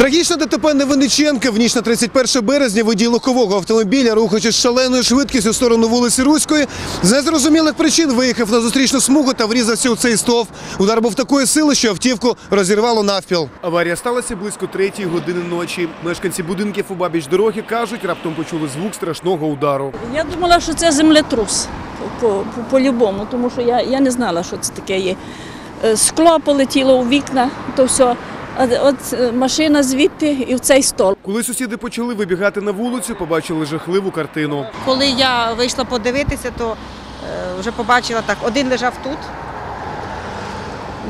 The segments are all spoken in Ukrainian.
Трагічне ДТП Невинниченка в ніч на 31 березня водій легкового автомобіля, рухаючись з шаленою швидкістю в сторону вулиці Руської, з незрозумілих причин виїхав на зустрічну смугу та врізався у цей стовп. Удар був такої сили, що автівку розірвало навпіл. Аварія сталася близько третьої години ночі. Мешканці будинків у бабіч дороги кажуть, раптом почули звук страшного удару. Я думала, що це землетрус по- по- по- по-любому, тому що я, я не знала, що це таке є. Е, Скло полетіло у вікна, то все. От е, машина звідти і в цей стол. Коли сусіди почали вибігати на вулицю, побачили жахливу картину. Коли я вийшла подивитися, то е, вже побачила так, один лежав тут,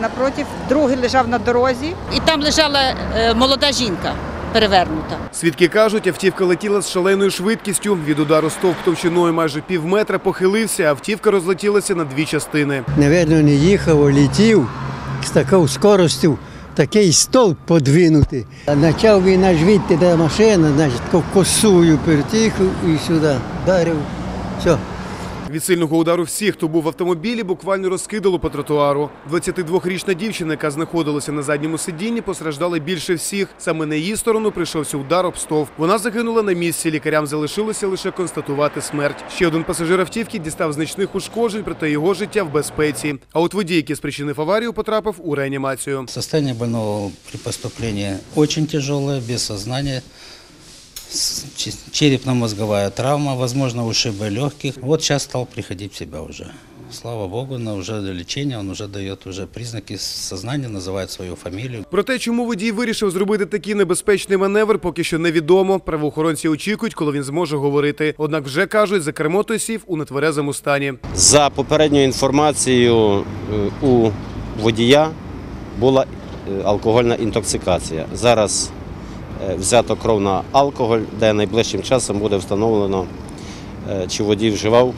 напротив, другий лежав на дорозі. І там лежала е, молода жінка перевернута. Свідки кажуть, автівка летіла з шаленою швидкістю. Від удару стовп товщиною майже пів метра похилився, автівка розлетілася на дві частини. Наверно, не їхав, а летів з такою скоростю, такий столб подвинути. Почав він аж відти, де машина, значить, косую перетіху і сюди вдарив. Все. Від сильного удару всіх, хто був в автомобілі, буквально розкидало по тротуару. 22-річна дівчина, яка знаходилася на задньому сидінні, постраждала більше всіх. Саме на її сторону прийшовся удар об стовп. Вона загинула на місці. Лікарям залишилося лише констатувати смерть. Ще один пасажир автівки дістав значних ушкоджень, проте його життя в безпеці. А от водій, який спричинив аварію, потрапив у реанімацію. Состояние больного при поступлении очень тяжелое, без сознания. Черепно-мозговая травма, возможно, ушибы легких. Вот сейчас стал приходить в себя уже. Слава Богу, на уже лечение, он уже дает уже признаки сознания, называет свою фамилию. Про те, чому водій вирішив зробити такий небезпечний маневр, поки що невідомо. Правоохоронці очікують, коли він зможе говорити. Однак вже кажуть, за кермо той сів у нетверезому стані. За попередньою інформацією, е, у водія була е, алкогольна інтоксикація. Зараз взято кров на алкоголь, де найближчим часом буде встановлено, е, чи водій вживав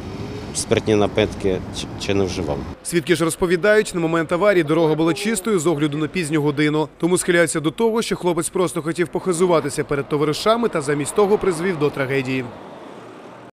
спиртні напитки, чи не вживав. Свідки ж розповідають, на момент аварії дорога була чистою з огляду на пізню годину. Тому схиляються до того, що хлопець просто хотів похизуватися перед товаришами та замість того призвів до трагедії.